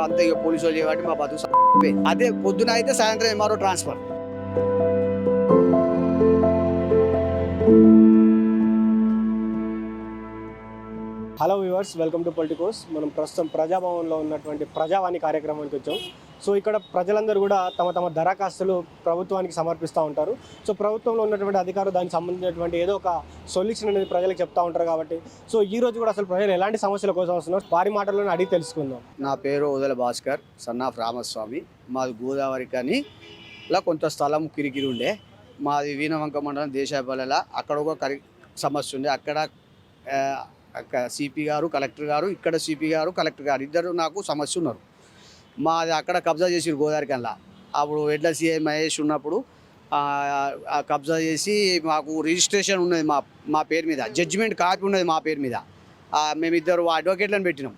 అంతే ఇక పోలీసు వాళ్ళు చేయబట్టి మా బతుకు అదే పొద్దున అయితే సాయంత్రం MRO transfer. Hello viewers welcome to Politicos. మనం ప్రస్తుతం ప్రజాభవన్లో ఉన్నటువంటి ప్రజావాణి కార్యక్రమానికి వచ్చాం. సో ఇక్కడ ప్రజలందరూ కూడా తమ తమ దరఖాస్తులు ప్రభుత్వానికి సమర్పిస్తూ ఉంటారు. సో ప్రభుత్వంలో ఉన్నటువంటి అధికారులు దానికి సంబంధించినటువంటి ఏదో ఒక సొల్యూషన్ అనేది ప్రజలకు చెప్తా ఉంటారు కాబట్టి సో ఈ రోజు కూడా అసలు ప్రజలు ఎలాంటి సమస్యల కోసం వస్తున్నారు వారి మాటల్లోనే అడిగి తెలుసుకుందాం. నా పేరు ఉదల భాస్కర్ సన్నాఫ్ రామస్వామి. మాది గోదావరి కానీ ఇలా కొంత స్థలం కిరికిరి ఉండే. మాది వీణవంక మండలం దేశాపల్లెల అక్కడ ఒక కరి సమస్య ఉండే. అక్కడ సిపి గారు కలెక్టర్ గారు ఇక్కడ సిపి గారు కలెక్టర్ గారు ఇద్దరు నాకు సమస్య ఉన్నారు. మాది అక్కడ కబ్జా చేసిరు గోదావరి కల్లా. అప్పుడు ఎడ్ల సిఐ మహేష్ ఉన్నప్పుడు కబ్జా చేసి మాకు రిజిస్ట్రేషన్ ఉన్నది మా మా పేరు మీద జడ్జిమెంట్ కాపీ ఉన్నది మా పేరు మీద. ఆ, మేమిద్దరు అడ్వకేట్లను పెట్టినాం.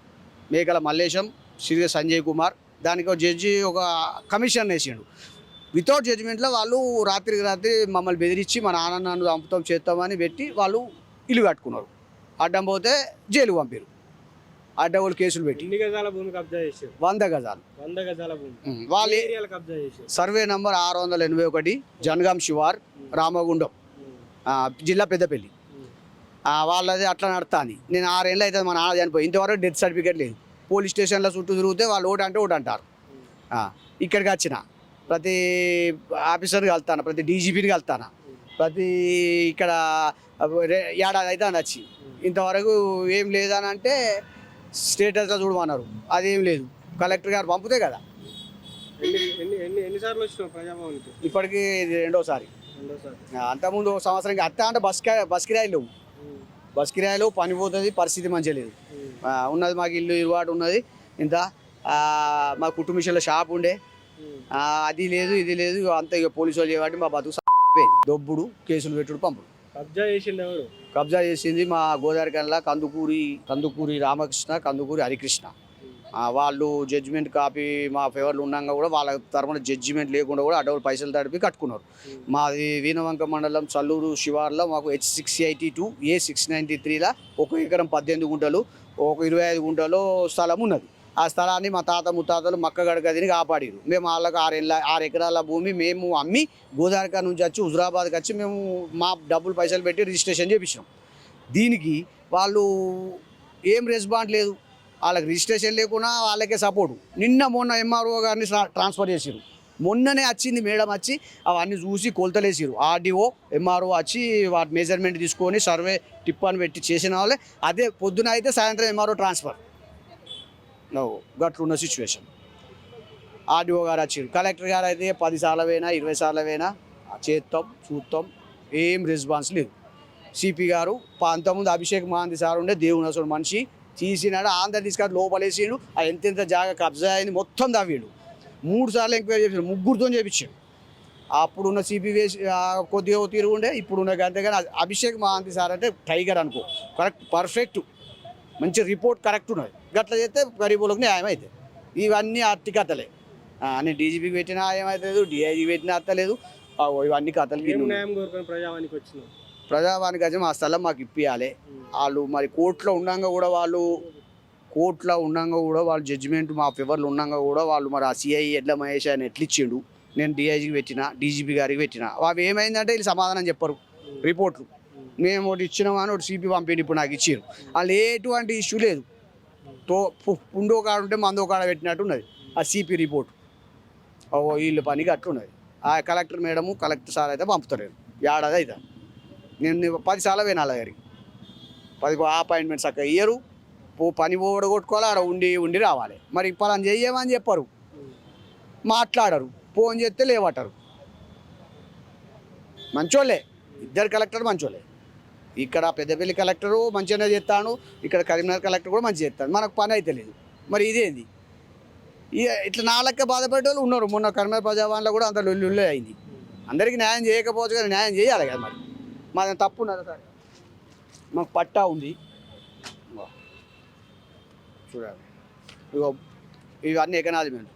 మేకల మల్లేశం శ్రీ సంజయ్ కుమార్ దానికి ఒక జడ్జి ఒక కమిషన్ వేసిండు. వితౌట్ జడ్జిమెంట్లో వాళ్ళు రాత్రికి రాత్రి మమ్మల్ని బెదిరించి మా నాన్న నన్ను చంపుతాం చేస్తామని పెట్టి వాళ్ళు ఇల్లు కట్టుకున్నారు. అడ్డం పోతే జైలు పంపారు. అడ్డగోలు కేసులు పెట్టి. ఎన్ని గజాల భూమి కబ్జా చేశారు వంద గజాలు. వంద గజాల భూమి. ఉమ్, వాళ్ళు ఏరియాలు కబ్జా చేశారు సర్వే నంబర్ ఆరు వందల ఎనభై ఒకటి జనగాం శివార్ రామగుండం. జిల్లా పెద్దపల్లి. వాళ్ళది అట్లా నడతాని నేను ఆరేళ్ళు అవుతుంది మా నాన్న చనిపోయి. ఇంతవరకు డెత్ సర్టిఫికేట్ లేదు. పోలీస్ స్టేషన్లో చుట్టూ తిరిగితే వాళ్ళు ఓటు అంటే ఓటు అంటారు. ఇక్కడికి వచ్చిన. ప్రతి ఆఫీసర్కి వెళ్తాను ప్రతి డీజీపీని వెళ్తాను ప్రతి ఇక్కడ ఏడాది అయితే వచ్చి. ఇంతవరకు ఏం లేదని అంటే స్టేటస్లో చూడమన్నారు. అదేం లేదు. కలెక్టర్ గారు పంపుతే కదా. ఎన్నిసార్లు వచ్చినావు ప్రజాభవన్కి? ఇప్పటికీ ఇది రెండోసారి. అంతకుముందు ఒక సంవత్సరానికి అత్త అంటే బస్ బస్ కిరాయిలు లేవు. బస్ కిరాయిలు పని పోతుంది పరిస్థితి మంచిగా లేదు. ఉన్నది మాకు ఇల్లు ఇరువాటు ఉన్నది. ఇంత మా కుటుంబిషన్లో షాప్ ఉండే. అది లేదు ఇది లేదు. అంత ఇక పోలీసు వాళ్ళు చేయబట్టి మా బతుకు. దొబ్బుడు కేసులు పెట్టుడు పంపుడు. కబ్జా చేసింది ఎవరు? కబ్జా చేసింది మా గోదావరి కల్లా కందుకూరి కందుకూరి రామకృష్ణ కందుకూరి హరికృష్ణ. వాళ్ళు జడ్జిమెంట్ కాపీ మా ఫేవర్లు ఉన్నాక కూడా వాళ్ళ తరపున జడ్జిమెంట్ లేకుండా కూడా అడవులు పైసలు తడిపి కట్టుకున్నారు. మాది వీణవంక మండలం చల్లూరు శివార్లో మాకు H six eighty two A six ninety త్రీలో ఒక ఎకరం పద్దెనిమిది గుంటలు ఒక ఇరవై ఐదు గుంటలు స్థలం ఉన్నది. ఆ స్థలాన్ని మా తాత ముత్తాతలు మక్క గడగదిని కాపాడిరు. మేము వాళ్ళకు ఆరేళ్ళ ఆరు ఎకరాల భూమి మేము అమ్మి గోదావరికా నుంచి వచ్చి హుజరాబాద్కి వచ్చి మేము మా డబ్బులు పైసలు పెట్టి రిజిస్ట్రేషన్ చేపించాం దీనికి వాళ్ళు ఏం రెస్పాండ్ లేదు. వాళ్ళకి రిజిస్ట్రేషన్ లేకుండా వాళ్ళకే సపోర్టు. నిన్న మొన్న ఎంఆర్ఓ గారిని ట్రాన్స్ఫర్ చేసిరు మొన్ననే వచ్చింది మేడం వచ్చి అవన్నీ చూసి కొలతలేసిరు ఆర్డీఓ ఎంఆర్ఓ వచ్చి వాటి మెజర్మెంట్ తీసుకొని సర్వే టిప్ అని పెట్టి చేసిన వాళ్ళే. అదే పొద్దున అయితే సాయంత్రం ఎంఆర్ఓ ట్రాన్స్ఫర్. గట్లున్న సిచ్యువేషన్ ఆర్డీఓ గారు వచ్చారు కలెక్టర్ గారు అయితే పది సార్లు పోయినా ఇరవై సార్లు పోయినా చేస్తాం చూస్తాం ఏం రెస్పాన్స్ లేదు. సిపి గారు ప- అంతకుముందు అభిషేక్ మహాంతి సార్ ఉండే దేవుని అసలు మనిషి తీసినాడు ఆంధ్ర తీసుకొని లోపలేసిండు ఆ ఎంతెంత జాగా కబ్జా అయింది మొత్తం తవ్విండు. మూడు సార్లు ఎంక్వైరీ చేపించాడు ముగ్గురుతో చేపించాడు. అప్పుడున్న సిపి వేసి కొద్దిగా తీరు ఉండే ఇప్పుడున్న అంతే కానీ అభిషేక్ మహాంతి సార్ అంటే టైగర్ అనుకో. కరెక్ట్ పర్ఫెక్ట్ మంచి రిపోర్ట్ కరెక్ట్ ఉన్నది. గట్ల చేస్తే గరీబులకు న్యాయం అవుతుంది ఇవన్నీ అట్టి కథలే. నేను డీజీపీకి పెట్టినా ఏమవుతుంది డిఐజీ పెట్టినా అత్తలేదు ఇవన్నీ కథలు ప్రజావానికి ప్రజావానికి వచ్చి మా స్థలం మాకు ఇప్పియాలి. వాళ్ళు మరి కోర్టులో ఉండంగా కూడా వాళ్ళు కోర్టులో ఉండంగా కూడా వాళ్ళు జడ్జిమెంట్ మా ఫేవర్లు ఉండంగా కూడా వాళ్ళు మరి ఆ సిఐ ఎడ్ల మహేష్ ఆయన ఎట్లా ఇచ్చిండు? నేను డిఐజీకి పెట్టిన డీజీపీ గారికి పెట్టిన. అవి ఏమైందంటే వీళ్ళు సమాధానం చెప్పరు రిపోర్ట్లు. మేము ఒకటి ఇచ్చినామని ఒకటి సిపి పంపిండి ఇప్పుడు నాకు ఇచ్చారు వాళ్ళు ఎటువంటి ఇష్యూ లేదు. తో ఉండో కాడ ఉంటే మందో కాడ పెట్టినట్టు ఉన్నది. ఆ సిపి రిపోర్ట్ ఓ వీళ్ళ పనికి అట్లున్నది ఆ కలెక్టర్ మేడము కలెక్టర్ సార్ అయితే పంపుతలేరు ఏడాది అయితే. నేను పది సార్లు పోయినా గారికి దగ్గరికి. పది అపాయింట్మెంట్స్ అక్కడ ఇయ్యరు. పో పని ఓడగొట్టుకోవాలి కొట్టుకోవాలి ఆడ ఉండి ఉండి రావాలి. మరి పలాని చెయ్యమని చెప్పరు. మాట్లాడరు. ఫోన్ చేస్తే లేవటరు. మంచోళ్ళే. ఇద్దరు కలెక్టర్ మంచోళ్ళే. ఇక్కడ పెద్దపల్లి కలెక్టరు మంచిగానే చేస్తాను. ఇక్కడ కరీంనగర్ కలెక్టర్ కూడా మంచిగా చేస్తాను మనకు పని అయితే లేదు. మరి ఇదేంది? ఇట్లా నా లెక్క బాధపడే వాళ్ళు ఉన్నారు. మొన్న కరీంనగర్ ప్రజావాణిలో కూడా అంత లొల్లి అయింది. అందరికీ న్యాయం చేయకపోవచ్చు కానీ న్యాయం చేయాలి కదా మరి. మాది తప్పు ఉన్నదా సార్? మాకు పట్టా ఉంది. చూడండి ఇగో ఇవన్నీ ఎకనాలజీమెంట్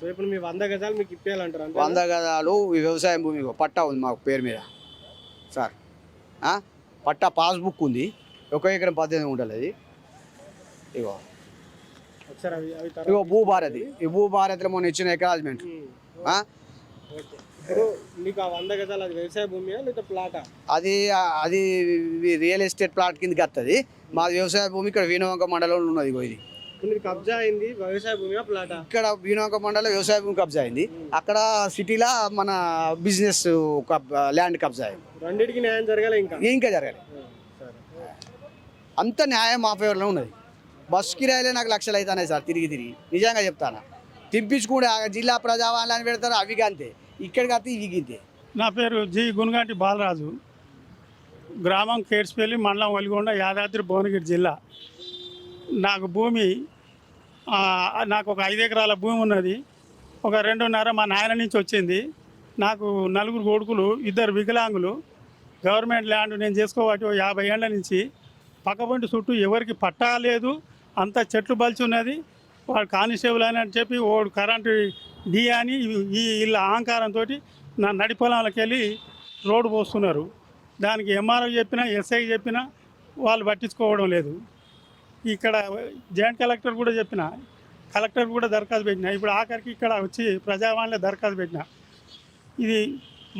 సో ఇప్పుడు మీ వంద గజాలు మీకు ఇప్పేయాలంటారు వంద గదాలు ఈ వ్యవసాయం భూమి పట్టా ఉంది మాకు పేరు మీద. సార్? పట్టా పాస్బుక్ ఉంది. ఒక ఎకరం పద్దెనిమిది ఉండాలి అది. ఇగో. ఇగో భూభారతి. ఈ భూభారతిలో మొన్న ఇచ్చిన గజాలు అది అది అది రియల్ ఎస్టేట్ ప్లాట్ కిందకి వస్తుంది మా వ్యవసాయ భూమి ఇక్కడ వీణవంక మండలంలో ఉన్నది ఇగో ఇది కబ్జా అయింది వ్యవసాయ ప్లాటా? ఇక్కడ వీణవంక మండలం వ్యవసాయ భూమి కబ్జా అయింది. అక్కడ సిటీలో మన బిజినెస్ ల్యాండ్ కబ్జా అయింది. రెండింటికి న్యాయం జరగాలి ఇంకా? ఇంకా జరగాలి. సరే. అంత న్యాయం మా ఫేవర్లో ఉన్నది. బస్ కిరాయిలే నాకు లక్షలు అవుతున్నాయి సార్ తిరిగి తిరిగి. నిజంగా చెప్తాను. తిప్పించుకుంటే ఆ జిల్లా ప్రజావాణి పెడతారు అవి అంతే ఇక్కడికి వస్తే ఇవి గింతే. నా పేరు జి గునుగంటి బాలరాజు. గ్రామం కేడ్స్పల్లి మండలం వలిగొండ యాదాద్రి భువనగిరి జిల్లా. నాకు భూమి నాకు ఒక ఐదు ఎకరాల భూమి ఉన్నది. ఒక రెండున్నర మా నాయన నుంచి వచ్చింది. నాకు నలుగురు కొడుకులు ఇద్దరు వికలాంగులు. గవర్నమెంట్ ల్యాండ్ నేను చేసుకోవాటి యాభై ఏళ్ళ నుంచి పక్కపంటి చుట్టూ ఎవరికి పట్టా లేదు. అంత చెట్లు బలిచి ఉన్నది. వాడు కానిస్టేబుల్ అని అని చెప్పి ఓడు కరెంటు డి అని ఈ ఇళ్ళ అహంకారంతో నా నడి పొలాలకు వెళ్ళి రోడ్డు పోస్తున్నారు. దానికి ఎంఆర్ఓ చెప్పినా ఎస్ఐ చెప్పినా వాళ్ళు పట్టించుకోవడం లేదు. ఇక్కడ జాయింట్ కలెక్టర్ కూడా చెప్పిన కలెక్టర్ కూడా దరఖాస్తు పెట్టిన. ఇప్పుడు ఆఖరికి ఇక్కడ వచ్చి ప్రజావాణిలో దరఖాస్తు పెట్టిన. ఇది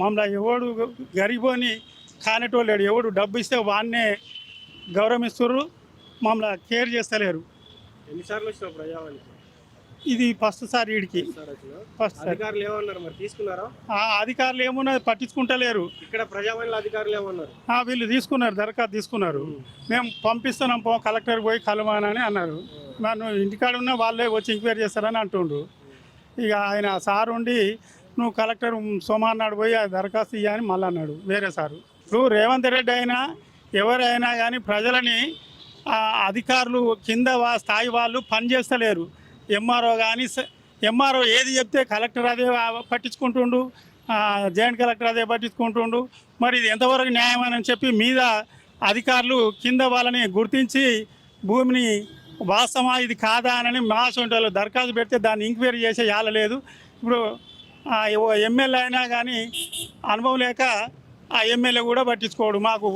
మమ్మల్ని ఎవడు గరీబోని కానేటోళ్ళు లేడు. ఎవడు డబ్బు ఇస్తే వాన్నే గౌరవిస్తుర్రు మమ్మల్ని కేర్ చేస్తలేరు. ఎన్నిసార్లు వచ్చినావు ప్రజావాణి ఇది ఫస్ట్ సార్ వీడికి. ఫస్ట్ సార్ అధికారులు ఏమన్నారు మరి? తీసుకున్నారా? ఆ అధికారులు ఏమున్నది పట్టించుకుంటలేరు. ఇక్కడ ప్రజావాణిలో అధికారులు ఏమన్నారు? ఆ, వీళ్ళు తీసుకున్నారు దరఖాస్తు తీసుకున్నారు. మేము. పంపిస్తున్నాం పో కలెక్టర్ పోయి కలవానని అన్నారు. నన్ను ఇంటికాడ ఉన్న వాళ్ళే వచ్చి ఎంక్వైరీ చేస్తారని అంటుండ్రు. ఇక ఆయన సార్ ఉండి నువ్వు కలెక్టర్ సోమవారం నాడు పోయి ఆ దరఖాస్తు ఇయ్యని మళ్ళీ అన్నాడు వేరే సారు. ఇప్పుడు రేవంత్ రెడ్డి అయినా ఎవరైనా కానీ ప్రజలని అధికారులు కింద వా- స్థాయి వాళ్ళు పనిచేస్తలేరు ఎంఆర్ఓ కానీ ఎంఆర్ఓ ఏది చెప్తే కలెక్టర్ అదే పట్టించుకుంటుండు జాయింట్ కలెక్టర్ అదే పట్టించుకుంటుండు. మరి ఇది ఎంతవరకు న్యాయమని చెప్పి మీద అధికారులు కింద వాళ్ళని గుర్తించి భూమిని వాస్తవా ఇది కాదా అని మా సొంటలో దరఖాస్తు పెడితే దాన్ని ఎంక్వైరీ చేసే లేదు. ఇప్పుడు ఎమ్మెల్యే అయినా కానీ అనుభవం లేక ఆ ఎమ్మెల్యే కూడా పట్టించుకోడు. మాకు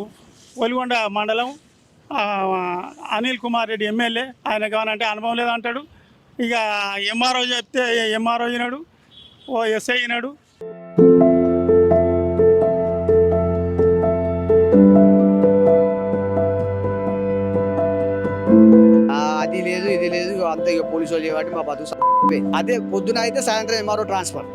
ఒలిగొండ మండలం అనిల్ కుమార్ రెడ్డి ఎమ్మెల్యే. ఆయన కావాలంటే అనుభవం లేదంటాడు. ఇక ఎంఆర్ఓ చెప్తే ఎంఆర్ఓ అయినాడు ఓ ఎస్ఐ అయినాడు. అది లేదు ఇది లేదు అంత ఇక పోలీసు వాళ్ళు కాబట్టి మా బతుకు అదే పొద్దున అయితే సాయంత్రం ఎంఆర్ఓ ట్రాన్స్ఫర్.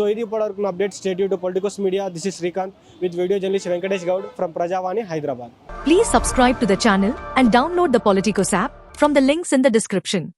సో ఇది ఇప్పటివరకు update state to Politicos media this is Srikanth with video journalist Venkatesh Goud from Prajavani Hyderabad Please subscribe to the channel and download the Politicos app from the links in the description.